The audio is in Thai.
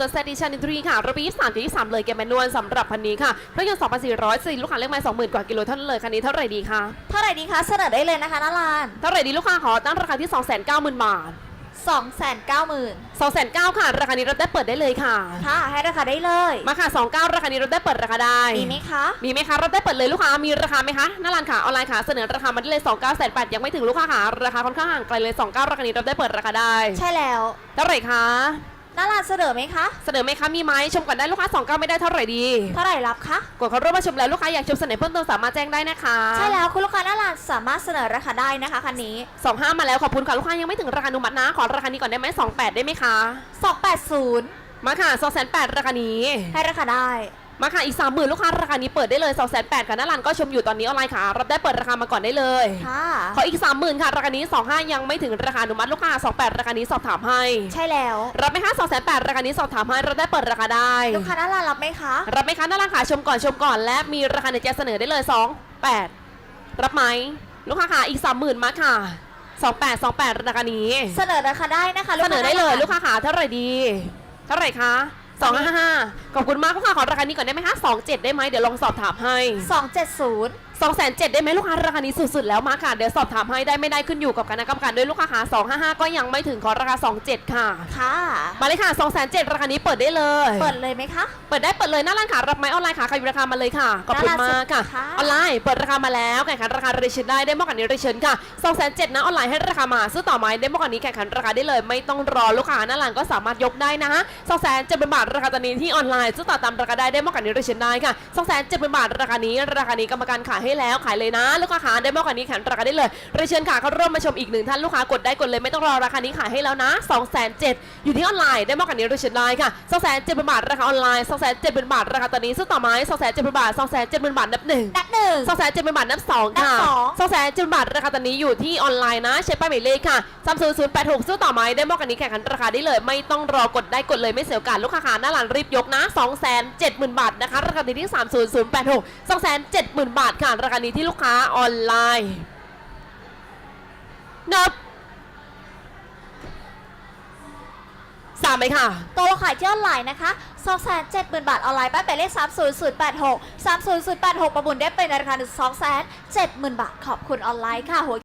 เซติชันอินทรีค่ะระบีสามที่สามเลยแกมแมนนวลสำหรับคันนี้ค่ะเครื่องยนต์2,400ซีลูกค้าเลือกมา20,000กว่ากิโลเท่านั้นเลยคันนี้เท่าไหร่ดีคะเท่าไหร่ดีคะเสนอได้เลยนะคะนาลานเท่าไหร่ดีลูกค้าขอตั้งราคาที่290,000บาทสองแสนเก้าหมื่น209,000ค่ะ ราคานี้เราได้เปิดได้เลยค่ะ ค่ะ ให้ราคาได้เลย มาค่ะ29ราคานี้เราได้เปิดราคาได้ มีไหมคะ มีไหมคะเราได้เปิดเลยลูกค้า มีราคาไหมคะหน้าร้านค่ะออนไลน์ค่ะเสนอราคามาได้เลย29แสน8ยังไม่ถึงลูกค้าค่ะ ราคาค่อนข้างห่างไกลเลย29ราคานี้เราได้เปิดราคาได้ ใช่แล้ว เท่าไหร่คะ นาลานเสนอไหมคะ เสนอไหมคะมีไหมชมก่อนได้ลูกค้า29ไม่ได้เท่าไหร่ดี เท่าไหร่รับคะ กดเข้าร่วมมาชมแล้วลูกค้าอยากชมเสนอเพิ่มเติมสามารถแจ้งได้นะคะใช่แล้วคุณลูกค้านาลานสามารถเสนอราคาได้นะคะคันนี้สองห้ามาแล้วขอบคุณค่ะลูกค้ายังไม่ถึงราคาอนุมัตินะขอราคานี้ก่อนได้ไหมสองแปดได้ไหมคะ 280 มาค่ะสองแสนแปดราคานี้ให้ราคาได้ มาค่ะอีกสามหมื่นลูกค้าราคานี้เปิดได้เลยสองแสนแปดค่ะหน้าร้านก็ชมอยู่ตอนนี้ออนไลน์ค่ะ รับได้เปิดราคามาก่อนได้เลยค่ะขออีกสามหมื่นค่ะราคานี้สองห้ายังไม่ถึงราคาอนุมัติลูกค้าสองแปดราคานี้สอบถามให้ ใช่แล้ว รับไหมคะสองแสนแปดราคานี้สอบถามให้รับได้เปิดราคาได้ ลูกค้านาลานรับไหมคะรับไหมคะหน้าร้านค่ะชมก่อนชมก่อนและมีราคาในใจเสนอได้เลยสองแปดรับไหมลูกค้าค่ะอีกสามหมื่นมาค่ะสองแปดสองแปดราคานี้ เสนอราคาได้นะคะเสนอได้เลย ลูกค้าค้าขาเท่าไหร่ดี เท่าไหร่คะ สองห้าห้าขอบคุณมากลูกค้าขอราคานี้ก่อนได้ไหมคะสองเจ็ดได้ไหมเดี๋ยวลองสอบถามให้270 สองแสนเจ็ดได้ไหมลูกค้าราคานี้สุดๆแล้วมาค่ะเดี๋ยวสอบถามให้ได้ไม่ได้ขึ้นอยู่กับคณะกรรมการด้วยลูกค้าขาสองห้าห้าก็ยังไม่ถึงขอราคาสองเจ็ดค่ะ ค่ะ มาเลยค่ะสองแสนเจ็ดราคานี้เปิดได้เลย เปิดเลยไหมคะ เปิดได้เปิดเลยหน้าร้านขารับไหมออนไลน์ขาใครมีราคามาเลยค่ะขอบคุณมากค่ะค่ะ ออนไลน์เปิดราคามาแล้วแข่งขันราคาเรชินได้ได้มากกว่านี้เรชินค่ะ2องแสนเจ็ดนะออนไลน์ให้ราคามาซื้อต่อไหมได้มากกว่านี้แข่งขันราคาได้เลย ไม่ต้องรอลูกค้าหน้าร้านก็สามารถยกได้นะฮะสองแสนเจ็ดเป็นบาทราคาตอนนี้ที่ออนไลน์ซื้อต่อตามราคาได้ได้มากกว่านี้เรชินได้ค่ะ2องแสนเจ็ดเป็นบาทราคานี้ ราคานี้กรรมการขายให้แล้วขายเลยนะ ลูกค้าขาได้มากกว่านี้แข่งราคาได้เลยเรชินค่ะเขาเริ่มมาชมอีกหนึ่งท่านลูกค้ากดได้กดเลยไม่ต้องรอราคานี้ขายให้แล้วนะ2องแสนเจ็ดอยู่ที่ออนไลน์ได้มากกว่านี้เรชินได้ค่ะ2องแสนเจ็ดเป็นบาทราคาออนไลน์2องแสนเจ็ดเป็นบาทราคาตอนนี้ซื้อต่อไหม2องแสนเจ็ดเป็นบาท2องแสนเจ็ดเป็นบาทนับหนึ่งนัดหนึ่งสองแสนเจ็ดเป็นบาทนับสองค่ะนับสองสองแสนเจ็ดเป็นบาทราคาตอนนี้อยู่ที่ออนไลน์นะ ใช้ป้ายหมายเลขค่ะสามศูนย์ศูนย์แปดหกซื้อต่อไหมได้มากกว่านี้แข่งขันราคาได้เลย ไม่ต้องรอกดได้กดเลยไม่เสียโอกาสลูกค้าขาหน้าร้านรีบยกนะสองแสนเจ็ดหมื่นบาทนะคะ ราคาที่สามศูนย์ศูนย์แปดหกสองแสนเจ็ดหมื่นบาทค่ะ ราคานี้ที่ลูกค้าออนไลน์นับสามไหมค่ะ ตัวขายที่ออนไลน์นะคะ 270,000 บาทออนไลน์ป้ายหมายเลข 30086 30086 ประมูลได้เป็นราคา 270,000 บาท ขอบคุณออนไลน์ค่ะหัว